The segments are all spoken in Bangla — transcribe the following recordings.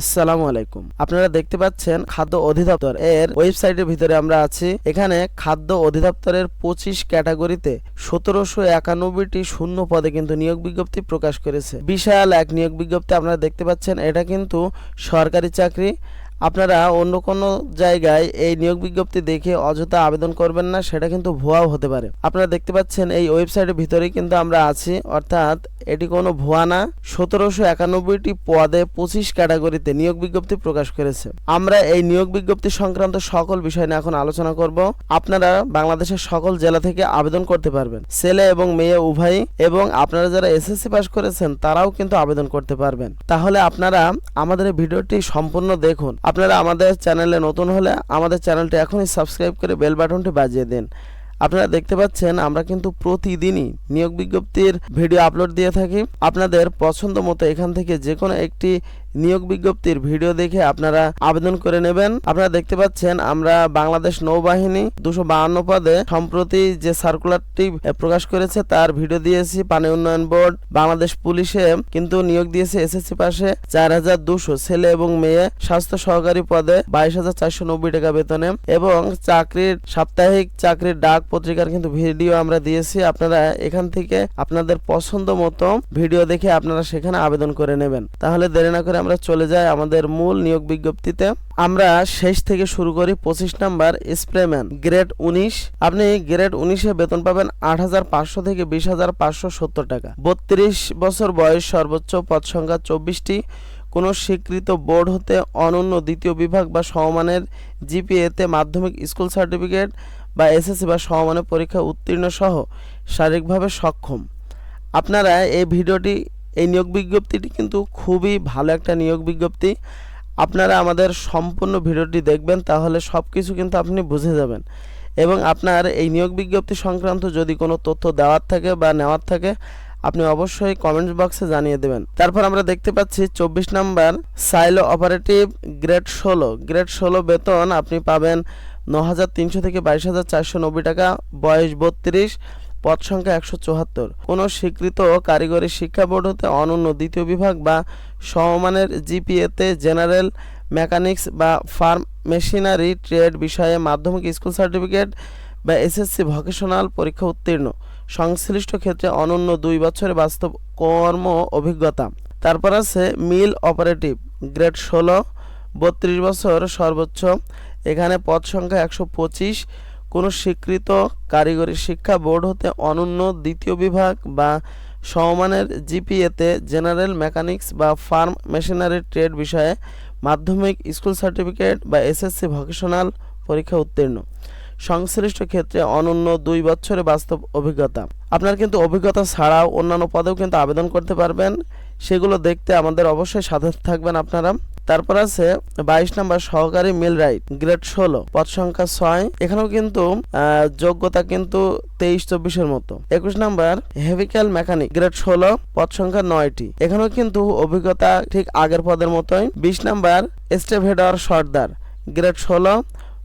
আসসালামু আলাইকুম। আপনারা দেখতে পাচ্ছেন খাদ্য অধিদপ্তর এর ওয়েবসাইটের ভিতরে আমরা আছি। এখানে খাদ্য অধিদপ্তরের পঁচিশ ক্যাটাগরিতে সতেরোশো একানব্বইটি শূন্য পদে কিন্তু নিয়োগ বিজ্ঞপ্তি প্রকাশ করেছে। বিশাল এক নিয়োগ বিজ্ঞপ্তি আপনারা দেখতে পাচ্ছেন। এটা কিন্তু সরকারি চাকরি আপনারা অন্য কোনো জায়গায় এই নিয়োগ বিজ্ঞপ্তি দেখে অযথা আবেদন করবেন না, সেটা কিন্তু ভুয়াও হতে পারে। আপনারা দেখতে পাচ্ছেন এই ওয়েবসাইটের ভিতরেই কিন্তু আমরা আছি। অর্থাৎ এটি কোনো ভুয়া না, সতেরোশো একানব্বইটি পদে পঁচিশ ক্যাটাগরিতে নিয়োগ বিজ্ঞপ্তি প্রকাশ করেছে। আমরা এই নিয়োগ বিজ্ঞপ্তি সংক্রান্ত সকল বিষয় নিয়ে এখন আলোচনা করব। আপনারা বাংলাদেশের সকল জেলা থেকে আবেদন করতে পারবেন, ছেলে এবং মেয়ে উভয়ই, এবং আপনারা যারা এসএসসি পাস করেছেন তারাও কিন্তু আবেদন করতে পারবেন। তাহলে আপনারা আমাদের ভিডিওটি সম্পূর্ণ দেখুন। আপনারা আমাদের চ্যানেলে নতুন হলে আমাদের চ্যানেলটি এখনই সাবস্ক্রাইব করে বেল বাটনটি বাজিয়ে দিন। আপনারা দেখতে পাচ্ছেন, আমরা কিন্তু প্রতিদিনই নিয়োগ বিজ্ঞপ্তির ভিডিও আপলোড দিয়ে থাকি। আপনাদের পছন্দ মতো এখান থেকে যে কোনো একটি নিয়োগ বিজ্ঞপ্তির ভিডিও দেখে আপনারা আবেদন করে নেবেন। আপনারা দেখতে পাচ্ছেন, আমরা বাংলাদেশ নৌবাহিনী দুশো বাহান্ন পদে সম্প্রতি যে সার্কুলারটি প্রকাশ করেছে, তার ভিডিও দিয়েছি, পানি উন্নয়ন বোর্ড, বাংলাদেশ পুলিশে কিন্তু নিয়োগ দিয়েছে এসএসসি পাশে চার হাজার দুশো ছেলে এবং মেয়ে স্বাস্থ্য সহকারী পদে বাইশ হাজার চারশো নব্বই টাকা বেতনে এবং চাকরির সাপ্তাহিক চাকরির ডাক পত্রিকার কিন্তু ভিডিও আমরা দিয়েছি। আপনারা এখান থেকে আপনাদের পছন্দ মতো ভিডিও দেখে আপনারা সেখানে আবেদন করে নেবেন। তাহলে দেরি না করে আমরা চলে যাই আমাদের মূল নিয়োগ বিজ্ঞপ্তিতে। আমরা শেষ থেকে শুরু করি পঁচিশ নাম্বার স্প্রেম্যান, গ্রেড উনিশ। আপনি গ্রেড উনিশে বেতন পাবেন আট হাজার পাঁচশো থেকে বিশ হাজার পাঁচশো সত্তর টাকা। বত্রিশ বছর বয়স সর্বোচ্চ পদ সংখ্যা চব্বিশটি। কোনো স্বীকৃত বোর্ড হতে অনন্য দ্বিতীয় বিভাগ বা সমমানের জিপিএতে মাধ্যমিক স্কুল সার্টিফিকেট বা এসএসসি বা সমমানের পরীক্ষা উত্তীর্ণ সহ শারীরিকভাবে সক্ষম। আপনারা এই ভিডিওটি এই নিয়োগ বিজ্ঞপ্তিটি কিন্তু খুবই ভালো একটা নিয়োগ বিজ্ঞপ্তি। আপনারা আমাদের সম্পূর্ণ ভিডিওটি দেখবেন, তাহলে সব কিছু কিন্তু আপনি বুঝে যাবেন। এবং আপনার এই নিয়োগ বিজ্ঞপ্তি সংক্রান্ত যদি কোনো তথ্য দেওয়ার থাকে বা নেওয়ার থাকে, আপনি অবশ্যই কমেন্টস বক্সে জানিয়ে দেবেন। তারপর আমরা দেখতে পাচ্ছি চব্বিশ নাম্বার সাইলো অপারেটিভ গ্রেড ষোলো। গ্রেড ষোলো বেতন আপনি পাবেন ন হাজার তিনশো থেকে বাইশ হাজার চারশো নব্বই টাকা, বয়স বত্রিশ। পদ সংখ্যা একশো চুয়াত্তর। কোনো স্বীকৃত কারিগরি শিক্ষা বোর্ড হতে অনন্য দ্বিতীয় বিভাগ বা সমমানের জিপিএতে জেনারেল মেকানিক্স বা ফার্ম মেশিনারি ট্রেড বিষয়ে মাধ্যমিক স্কুল সার্টিফিকেট বা এসএসসি ভোকেশনাল পরীক্ষা উত্তীর্ণ। সংশ্লিষ্ট ক্ষেত্রে অনন্য দুই বছরের বাস্তব কর্ম অভিজ্ঞতা। তারপর আছে মিল অপারেটিভ। গ্রেড ষোলো, বত্রিশ বছর সর্বোচ্চ। এখানে পদ সংখ্যা একশো পঁচিশ। কোনো স্বীকৃত কারিগরি শিক্ষা বোর্ড হতে অনন্য দ্বিতীয় বিভাগ বা সমমানের জিপিএতে জেনারেল মেকানিক্স বা ফার্ম মেশিনারি ট্রেড বিষয়ে মাধ্যমিক স্কুল সার্টিফিকেট বা এসএসসি ভোকেশনাল পরীক্ষা উত্তীর্ণ। সংশ্লিষ্ট ক্ষেত্রে অনন্য দুই বছরের বাস্তব অভিজ্ঞতা। আপনার কিন্তু অভিজ্ঞতা ছাড়াও অন্যান্য পদেও কিন্তু আবেদন করতে পারবেন। সেগুলো দেখতে আমাদের অবশ্যই সাথে থাকবেন আপনারা। তারপর আছে বাইশ নাম্বার, সহকারী মিল রাইট, গ্রেড ষোলো, পদ সংখ্যা ছয়। এখানেও কিন্তু যোগ্যতা কিন্তু তেইশ চব্বিশের মতো। একুশ নাম্বার, হেভিক্যাল মেকানিক, গ্রেড ষোলো, পদ সংখ্যা নয়টি। এখানেও কিন্তু অভিজ্ঞতা ঠিক আগের পদের মতোই। বিশ নাম্বার স্টেভেডর সর্দার, গ্রেড ষোলো,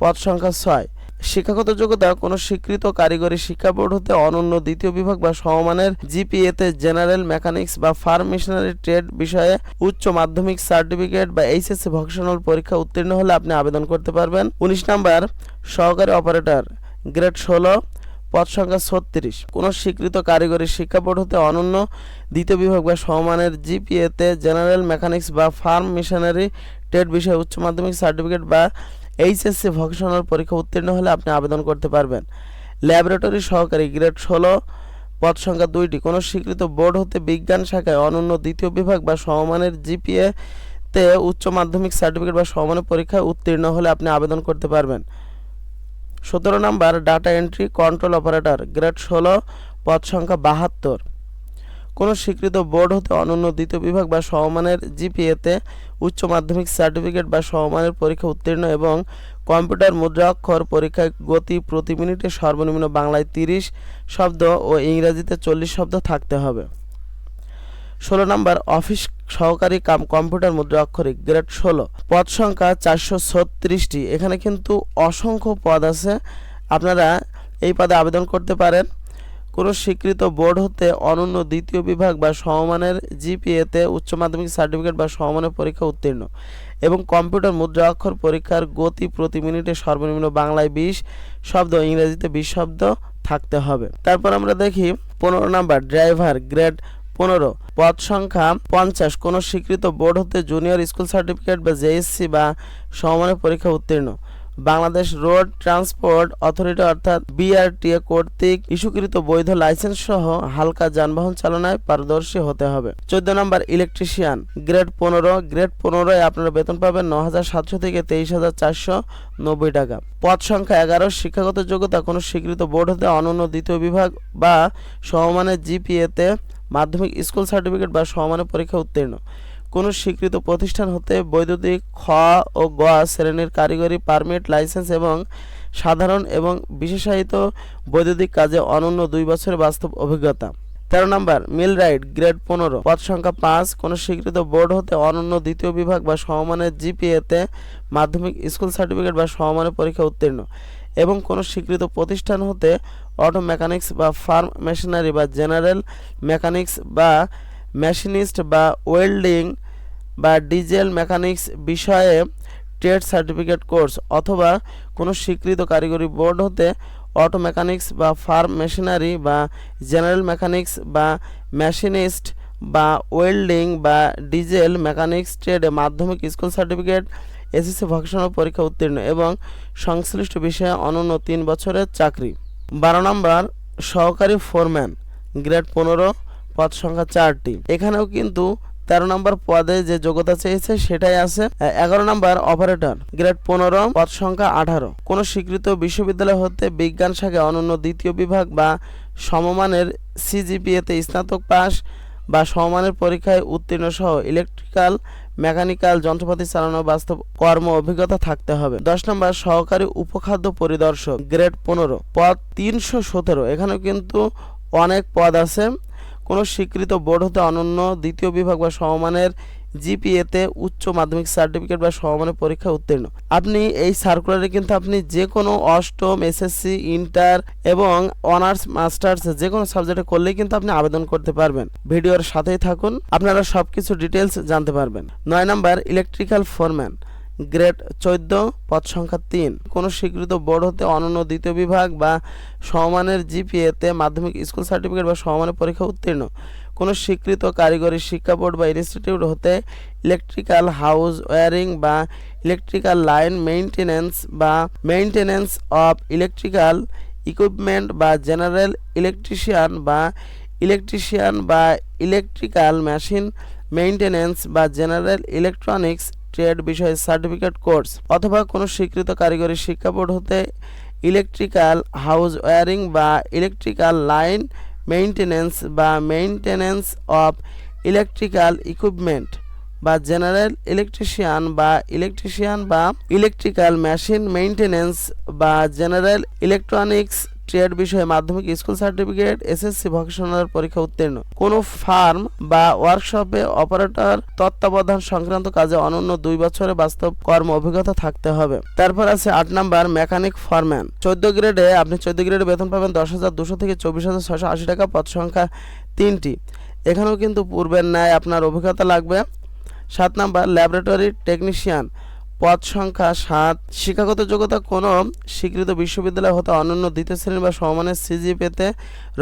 পদ সংখ্যা ছয়। শিক্ষাগত যোগ্যতা কোনো স্বীকৃত কারিগরি শিক্ষা বোর্ড হতে অনন্য দ্বিতীয় বিভাগ বা সমমানের জিপিএতে জেনারেল মেকানিক্স বা ফার্ম মেশিনারি ট্রেড বিষয়ে উচ্চ মাধ্যমিক সার্টিফিকেট বা এইচএসসি ভোকেশনাল পরীক্ষা উত্তীর্ণ হলে আপনি আবেদন করতে পারবেন। উনিশ নাম্বার, সহকারী অপারেটর, গ্রেড ষোলো, পদ সংখ্যা ছত্রিশ। কোনো স্বীকৃত কারিগরি শিক্ষা বোর্ড হতে অনন্য দ্বিতীয় বিভাগ বা সমমানের জিপিএতে জেনারেল মেকানিক্স বা ফার্ম মেশিনারি ট্রেড বিষয়ে উচ্চ মাধ্যমিক সার্টিফিকেট বা এইচএসসি ভোকেশনাল পরীক্ষা উত্তীর্ণ হলে আপনি আবেদন করতে পারবেন। ল্যাবরেটরি সহকারী গ্রেড ষোলো, পদ সংখ্যা দুইটি। কোনো স্বীকৃত বোর্ড হতে বিজ্ঞান শাখায় অনন্য দ্বিতীয় বিভাগ বা সমমানের জিপিএ তে উচ্চ মাধ্যমিক সার্টিফিকেট বা সমমানের পরীক্ষায় উত্তীর্ণ হলে আপনি আবেদন করতে পারবেন। সতেরো number data entry control operator grade ষোলো, পদ সংখ্যা বাহাত্তর। কোনো স্বীকৃত বোর্ড হতে অনন্য দ্বিতীয় বিভাগ বা সমমানের জিপিএতে উচ্চ মাধ্যমিক সার্টিফিকেট বা সমমানের পরীক্ষা উত্তীর্ণ এবং কম্পিউটার মুদ্রাক্ষর পরীক্ষায় গতি প্রতি মিনিটে সর্বনিম্ন বাংলায় তিরিশ শব্দ ও ইংরেজিতে চল্লিশ শব্দ থাকতে হবে। ষোলো নম্বর, অফিস সহকারী কাম কম্পিউটার মুদ্রা অক্ষরিক গ্রেড ষোলো। পদ সংখ্যা চারশো ছত্রিশটি। এখানে কিন্তু অসংখ্য পদ আছে। আপনারা এই পদে আবেদন করতে পারেন। কোনো স্বীকৃত বোর্ড হতে অনন্য দ্বিতীয় বিভাগ বা সমমানের জিপিএতে উচ্চ মাধ্যমিক সার্টিফিকেট বা সমমানের পরীক্ষা উত্তীর্ণ। এবং কম্পিউটার মুদ্রা অক্ষর পরীক্ষার গতি প্রতি মিনিটে সর্বনিম্ন বাংলায় বিশ শব্দ, ইংরেজিতে বিশ শব্দ থাকতে হবে। তারপর আমরা দেখি পনেরো নাম্বার, ড্রাইভার গ্রেড পনেরো, পদ সংখ্যা পঞ্চাশ। কোনো স্বীকৃত বোর্ড হতে জুনিয়র স্কুল সার্টিফিকেট বা জেএসসি বা সমমানের পরীক্ষা উত্তীর্ণ। বাংলাদেশ রোড ট্রান্সপোর্ট অথরিটি অর্থাৎ বিআরটিএ কর্তৃক ইস্যুকৃত বৈধ লাইসেন্স সহ হালকা যানবাহন চালনায় পারদর্শী হতে হবে। চোদ্দ নম্বর ইলেকট্রিশিয়ান, গ্রেড পনেরো। গ্রেড পনেরোয় আপনারা বেতন পাবেন ন হাজার সাতশো থেকে তেইশ হাজার চারশো নব্বই টাকা। পদ সংখ্যা এগারো, শিক্ষাগত যোগ্যতা কোনো স্বীকৃত বোর্ড হতে অনন্য দ্বিতীয় বিভাগ বা সমমানের জিপিএতে মাধ্যমিক স্কুল সার্টিফিকেট বা সমমানের পরীক্ষা উত্তীর্ণ। কোনো স্বীকৃত প্রতিষ্ঠান হতে বৈদ্যুতিক খ ও গ শ্রেণির কারিগরি পারমিট, লাইসেন্স এবং সাধারণ এবং বিশেষায়িত বৈদ্যুতিক কাজে অনন্য দুই বছরের বাস্তব অভিজ্ঞতা। তেরো নম্বর মিল রাইট গ্রেড পনেরো, পদ সংখ্যা পাঁচ, কোনো স্বীকৃত বোর্ড হতে অনন্য দ্বিতীয় বিভাগ বা সমমানের জিপিএতে মাধ্যমিক স্কুল সার্টিফিকেট বা সমমানের পরীক্ষা উত্তীর্ণ এবং কোনো স্বীকৃত প্রতিষ্ঠান হতে অটো মেকানিক্স বা ফার্ম মেশিনারি বা জেনারেল মেকানিক্স বা মেশিনিস্ট বা ওয়েল্ডিং বা ডিজেল মেকানিক্স বিষয়ে ট্রেড সার্টিফিকেট কোর্স অথবা কোনো স্বীকৃত কারিগরি বোর্ড হতে অটো মেকানিক্স বা ফার্ম মেশিনারি বা জেনারেল মেকানিক্স বা মেশিনিস্ট বা ওয়েল্ডিং বা ডিজেল মেকানিক্স ট্রেডে মাধ্যমিক স্কুল সার্টিফিকেট এসএসসি ভোকেশনাল পরীক্ষা উত্তীর্ণ এবং সংশ্লিষ্ট বিষয়ে অনন্য তিন বছরের চাকরি। বারো নম্বর, সহকারী ফোরম্যান গ্রেড পনেরো পদ সংখ্যা চারটি। এখানেও কিন্তু তেরো নম্বর পদে যে যোগ্যতা চেয়েছে সেটাই আছে। এগারো নম্বর অপারেটর, গ্রেড পনেরো, পদ সংখ্যা আঠারো। কোনো স্বীকৃত বিশ্ববিদ্যালয় হতে বিজ্ঞান শাখায় অনন্য দ্বিতীয় বিভাগ বা সমমানের সিজিপিএতে স্নাতক পাস বা সমমানের পরীক্ষায় উত্তীর্ণ সহ ইলেকট্রিক্যাল, মেকানিক্যাল যন্ত্রপাতি চালানো বাস্তব কর্ম অভিজ্ঞতা থাকতে হবে। দশ নম্বর সহকারী উপখাদ্য পরিদর্শক, গ্রেড পনেরো, পদ তিনশো সতেরো। এখানেও কিন্তু অনেক পদ আছে। কোনো স্বীকৃত বোর্ড হতে অনন্য দ্বিতীয় বিভাগ বা সমমানের জিপিএতে উচ্চ মাধ্যমিক সার্টিফিকেট বা সমমানের পরীক্ষা উত্তীর্ণ। আপনি এই সার্কুলারে কিন্তু আপনি যে কোনো অষ্টম এসএসসি ইন্টার এবং অনার্স মাস্টার্স যে কোনো সাবজেক্টে করলেই কিন্তু আপনি আবেদন করতে পারবেন। ভিডিওর সাথেই থাকুন, আপনারা সব কিছু ডিটেলস জানতে পারবেন। নয় নাম্বার ইলেকট্রিক্যাল ফোরম্যান গ্রেড চোদ্দ পদ সংখ্যা তিন। কোনো স্বীকৃত বোর্ড হতে অনন্য দ্বিতীয় বিভাগ বা সমমানের জিপিএতে মাধ্যমিক স্কুল সার্টিফিকেট বা সমমানের পরীক্ষা উত্তীর্ণ। কোনো স্বীকৃত কারিগরি শিক্ষা বোর্ড বা ইনস্টিটিউট হতে ইলেকট্রিক্যাল হাউস ওয়ারিং বা ইলেকট্রিক্যাল লাইন মেইনটেনেন্স বা মেইনটেনেন্স অফ ইলেকট্রিক্যাল ইকুইপমেন্ট বা জেনারেল ইলেকট্রিশিয়ান বা ইলেকট্রিশিয়ান বা ইলেকট্রিক্যাল মেশিন মেইনটেনেন্স বা জেনারেল ইলেকট্রনিক্স ট্রেড বিষয়ে সার্টিফিকেট কোর্স অথবা কোনো স্বীকৃত কারিগরি শিক্ষা বোর্ড হতে ইলেকট্রিক্যাল হাউস ওয়ারিং বা ইলেকট্রিক্যাল লাইন মেইনটেনেন্স বা মেইনটেনেন্স অফ ইলেকট্রিক্যাল ইকুইপমেন্ট বা জেনারেল ইলেকট্রিশিয়ান বা ইলেকট্রিশিয়ান বা ইলেকট্রিক্যাল মেশিন মেইনটেনেন্স বা জেনারেল ইলেকট্রনিক্স ট্রেড বিষয়ে মাধ্যমিক স্কুল সার্টিফিকেট, এসএসসি ভোকেশনাল পরীক্ষা উত্তীর্ণ। কোনো ফার্ম বা ওয়ার্কশপে অপারেটর তত্ত্বাবধান সংক্রান্ত কাজে অনন্য দুই বছরের বাস্তব কর্ম অভিজ্ঞতা থাকতে হবে। তারপর আছে আট নাম্বার মেকানিক ফরম্যান। চোদ্দ গ্রেডে আপনি চোদ্দ গ্রেডে বেতন পাবেন দশ হাজার দুশো থেকে চব্বিশ হাজার ছশো আশি টাকা, পদ সংখ্যা তিনটি। এখানেও কিন্তু পূর্বের ন্যায় আপনার অভিজ্ঞতা লাগবে। সাত নাম্বার ল্যাবরেটরি টেকনিশিয়ান। পদ সংখ্যা সাত। শিক্ষাগত যোগ্যতা কোনো স্বীকৃত বিশ্ববিদ্যালয় হতে অনন্য দ্বিতীয় শ্রেণি বা সমমানের সিজি পেতে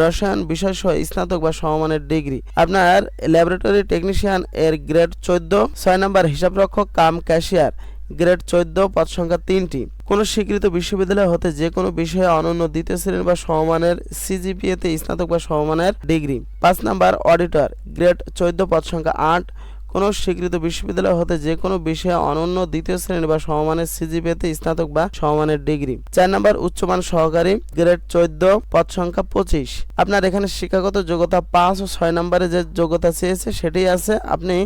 রসায়ন বিষয় সহ স্নাতক বা সমমানের ডিগ্রি। আপনার ল্যাবরেটরি টেকনিশিয়ান এর গ্রেড চোদ্দ। ছয় নম্বর হিসাবরক্ষক কাম ক্যাশিয়ার, গ্রেড চোদ্দ, পদ সংখ্যা তিনটি। কোনো স্বীকৃত বিশ্ববিদ্যালয় হতে যে কোনো বিষয়ে অনন্য দ্বিতীয় শ্রেণি বা সমমানের সিজিপিএতে স্নাতক বা সমমানের ডিগ্রি। পাঁচ নাম্বার অডিটর, গ্রেড চোদ্দ, পদ সংখ্যা আট। কোনো স্বীকৃত বিশ্ববিদ্যালয় হতে যে কোনো বিষয়ে অনন্য দ্বিতীয় শ্রেণি বা সমমানের সিজিপিএতে স্নাতক বা সমমানের ডিগ্রি। চার নম্বর উচ্চমান সহকারী, গ্রেড চোদ্দ, পদ সংখ্যা পঁচিশ। আপনার এখানে শিক্ষাগত যোগ্যতা পাঁচ ও ছয় নম্বরে যে যোগ্যতা চেয়েছে সেটাই আছে। আপনি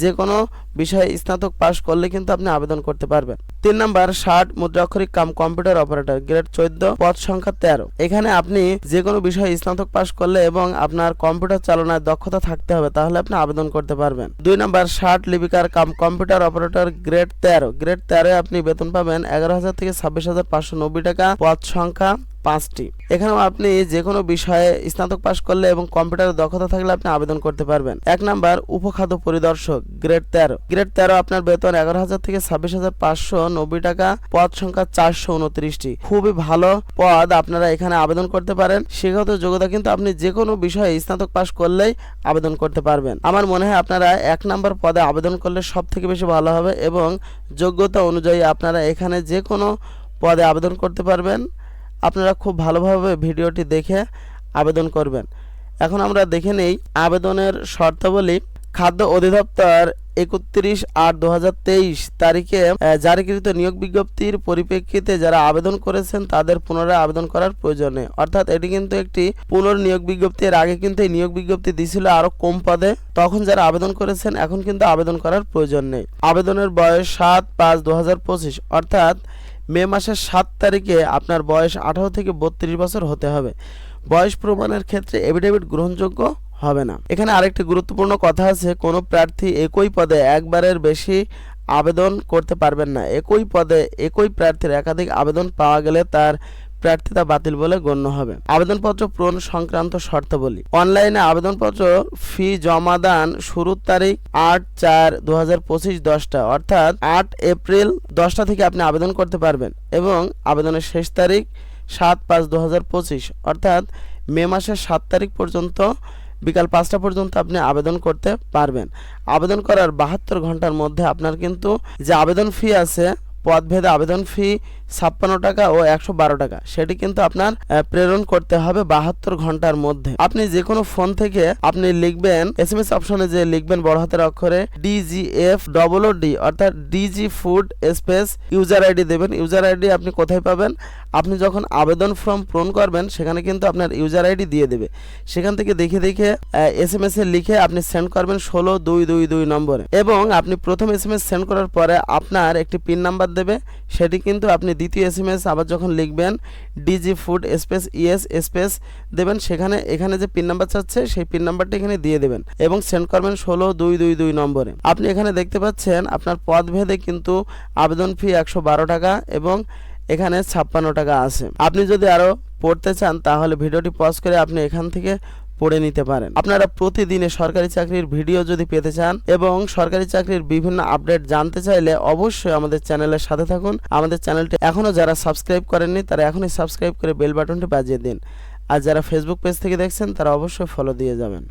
যে কোনো বিষয়ে স্নাতক পাশ করলে কিন্তু আপনি আবেদন করতে পারবেন। তিন নম্বর ষাট, মুদ্রাক্ষরিক কাম কম্পিউটার অপারেটর, গ্রেড চোদ্দ, পদ সংখ্যা তেরো। এখানে আপনি যে কোনো বিষয়ে স্নাতক পাশ করলে এবং আপনার কম্পিউটার চালনায় দক্ষতা থাকতে হবে, তাহলে আপনি আবেদন করতে পারবেন। দুই নম্বর ষাট লিপিকার কাম, কম্পিউটার অপারেটর গ্রেড তেরো। গ্রেড তেরো আপনি বেতন পাবেন এগারো হাজার থেকে ছাব্বিশ হাজার পাঁচশো নব্বই টাকা পদ সংখ্যা। পাঁচটি। এখানেও আপনি যে কোনো বিষয়ে স্নাতক পাশ করলে এবং কম্পিউটারের দক্ষতা থাকলে আপনি আবেদন করতে পারবেন। এক নাম্বার, উপখাদ্য পরিদর্শক গ্রেড তেরো। গ্রেড তেরো আপনার বেতন এগারো হাজার থেকে ছাব্বিশ হাজার পাঁচশো নব্বই টাকা, পদ সংখ্যা চারশো উনত্রিশটি। খুবই ভালো পদ আপনারা এখানে আবেদন করতে পারেন। শিক্ষাগত যোগ্যতা কিন্তু আপনি যে কোনো বিষয়ে স্নাতক পাশ করলেই আবেদন করতে পারবেন। আমার মনে হয় আপনারা এক নাম্বার পদে আবেদন করলে সব থেকে বেশি ভালো হবে এবং যোগ্যতা অনুযায়ী আপনারা এখানে যে কোনো পদে আবেদন করতে পারবেন। আপনারা খুব ভালোভাবে ভিডিওটি দেখে আবেদন করবেন। এখন আমরা দেখে নেই আবেদনের শর্তাবলী। খাদ্য অধিদপ্তর একত্রিশ আট দু হাজার তেইশ তারিখে জারিকৃত নিয়োগ বিজ্ঞপ্তির পরিপ্রেক্ষিতে যারা আবেদন করেছেন তাদের পুনরায় আবেদন করার প্রয়োজন। অর্থাৎ এটি কিন্তু একটি পুনর্নিয়োগ বিজ্ঞপ্তি। এর আগে কিন্তু এই নিয়োগ বিজ্ঞপ্তি দিছিল আরও কম পদে। তখন যারা আবেদন করেছেন এখন কিন্তু আবেদন করার প্রয়োজন নেই। আবেদনের বয়স সাত পাঁচ দু হাজার পঁচিশ। অর্থাৎ মে মাসের সাত তারিখে আপনার বয়স আঠারো থেকে বত্রিশ বছর হতে হবে। বয়স প্রমাণের ক্ষেত্রে এফিডেভিট গ্রহণযোগ্য হবে না। এখানে আরেকটি গুরুত্বপূর্ণ কথা আছে, কোনো প্রার্থী একই পদে একবারের বেশি আবেদন করতে পারবেন না। একই পদে একই প্রার্থীর একাধিক আবেদন পাওয়া গেলে তার প্রার্থিতা বাতিল বলে গণ্য হবে। আবেদনপত্র পূরণ সংক্রান্ত শর্তাবলী। অনলাইনে আবেদনপত্র ফি জমা দান শুরুর তারিখ আট চার দু হাজার পঁচিশ দশটা, অর্থাৎ আট এপ্রিল দশটা থেকে আপনি আবেদন করতে পারবেন এবং আবেদনের শেষ তারিখ সাত পাঁচ দু হাজার পঁচিশ, অর্থাৎ মে মাসের সাত তারিখ পর্যন্ত, বিকাল পাঁচটা পর্যন্ত আপনি আবেদন করতে পারবেন। আবেদন করার বাহাত্তর ঘণ্টার মধ্যে আপনার কিন্তু যে আবেদন ফি আছে, পদভেদে আবেদন ফি ছাপ্পান্ন টাকা ও একশো বারো টাকা। সেটি কিন্তু আপনার প্রেরণ করতে হবে বাহাত্তর ঘণ্টার মধ্যে। আপনি যে কোনো ফোন থেকে আপনি লিখবেন এস এম এস অপশনে যে লিখবেন বড় হাতের অক্ষরে ডিজিএফ ডবল ও ডি অর্থাৎ DG food space user ID দেবেন। ইউজার আইডি আপনি কোথায় পাবেন? আপনি যখন আবেদন ফর্ম পূরণ করবেন, সেখানে কিন্তু আপনার ইউজার আইডি দিয়ে দেবে। সেখান থেকে দেখে দেখে এস এম এস এ লিখে আপনি সেন্ড করবেন ষোলো দুই দুই দুই নম্বরে। এবং আপনি প্রথম এস এম এস সেন্ড করার পরে আপনার একটি পিন নাম্বার দেবে। সেটি কিন্তু আপনি দ্বিতীয় এস এম এস আবার যখন লিখবেন DG food space ES space দেবেন, সেখানে, এখানে যে পিন নাম্বার চাচ্ছে, সেই পিন নাম্বারটি এখানে দিয়ে দেবেন এবং সেন্ড করবেন ষোলো দুই দুই দুই নম্বরে। আপনি এখানে দেখতে পাচ্ছেন, আপনার পদভেদে কিন্তু আবেদন ফি একশো বারো টাকা এবং এখানে ছাপ্পান্ন টাকা আছে। আপনি যদি আরও পড়তে চান, তাহলে ভিডিওটি পজ করে আপনি এখান থেকে পড়ে নিতে পারেন। আপনারা প্রতিদিনে সরকারি চাকরির ভিডিও যদি পেতে চান এবং সরকারি চাকরির বিভিন্ন আপডেট জানতে চাইলে অবশ্যই আমাদের চ্যানেলের সাথে থাকুন। আমাদের চ্যানেলটি এখনও যারা সাবস্ক্রাইব করেননি, তারা এখনই সাবস্ক্রাইব করে বেল বাটনটি বাজিয়ে দিন। আর যারা ফেসবুক পেজ থেকে দেখছেন, তারা অবশ্যই ফলো দিয়ে যাবেন।